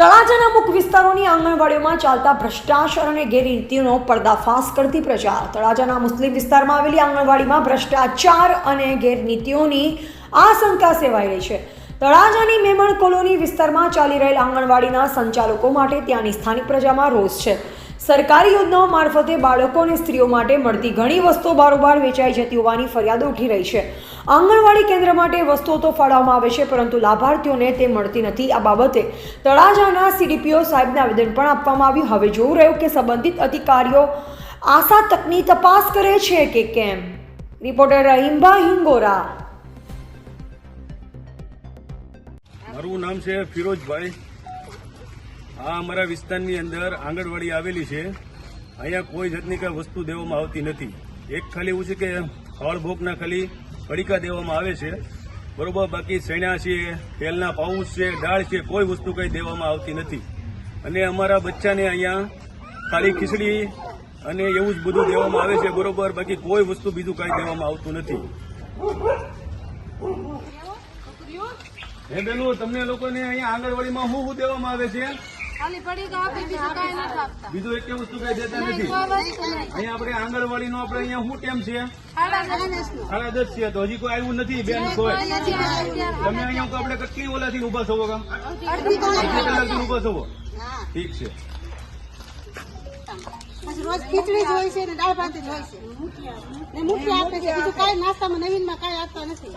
તળાજાના મુખ વિસ્તારોની આંગણવાડીઓમાં ચાલતા ભ્રષ્ટાચાર અને ગેરરીતિનો પર્દાફાશ કરતી પ્રજા તળાજાના મુસ્લિમ વિસ્તારમાં આવેલી આંગણવાડીમાં ભ્રષ્ટાચાર અને ગેરનીતિઓની આશંકા સેવાઈ રહી છે. તળાજાની મેમણ કોલોની વિસ્તારમાં ચાલી રહેલ આંગણવાડીના સંચાલકો માટે ત્યાંની સ્થાનિક પ્રજામાં રોષ છે. સરકારી યોજનાઓ મારફતે બાળકો અને સ્ત્રીઓ માટે મળતી ઘણી વસ્તુઓ બારોબાર વેચાઈ જતી હોવાની ફરિયાદો ઉઠી રહી છે. આંગણવાડી કેન્દ્ર માટે વસ્તુઓ તો ફાળવવામાં આવે છે, પરંતુ લાભાર્થીઓને તે મળતી નથી. આ બાબતે તળાજાના સીડીપીઓ સાહેબને આવેદન પણ આપવામાં આવ્યું. હવે જોવું રહ્યું કે સંબંધિત અધિકારીઓ આશા તકની તપાસ કરે છે કે કેમ? રિપોર્ટર રહીમભા હિંગોરા. મારું નામ છે ફિરોજભાઈ. આ અમારા વિસ્તારની અંદર આંગણવાડી આવેલી છે. અહીંયા કોઈ જાતની કઈ વસ્તુ દેવામાં આવતી નથી. એક ખાલી એવું છે કે ફળ ભોગના ખાલી પડીકા દેવામાં આવે છે. બરોબર બાકી સૈણા છે તેલના પાઉચ છે દાળ છે કોઈ વસ્તુ કઈ દેવામાં આવતી નથી. અને અમારા બચ્ચાને અહીંયા ખાલી ખીચડી અને એવું જ બધું દેવામાં આવે છે બરોબર. બાકી કોઈ વસ્તુ બીજું કઈ દેવામાં આવતું નથી. હે બેલું તમને લોકોને અહીંયા આંગણવાડીમાં શું શું દેવામાં આવે છે? ખાલી પડી ગયા આપી બીજું કઈ નથી આપતા. બીજું એક વસ્તુ કઈ દેતા નથી. અહીંયા આપણે આંગણવાડી નો આપણે અહીંયા શું ટેમ છે? સાડા. દસ છે. તો હજી કોઈ આવ્યું નથી બેન કોઈ? તમે અહીંયા તો આપણે કેટલી ઓલાથી ઊભા થવો કા? અડધી કલાકથી ઊભા થવો ઠીક છે. રોજ ખીચડી જ હોય છે ને દાળ ભાત જ હોય છે. મૂકી આપે છે. બીજું કાંઈ નાસ્તામાં નવીનમાં કાંઈ આપતા નથી.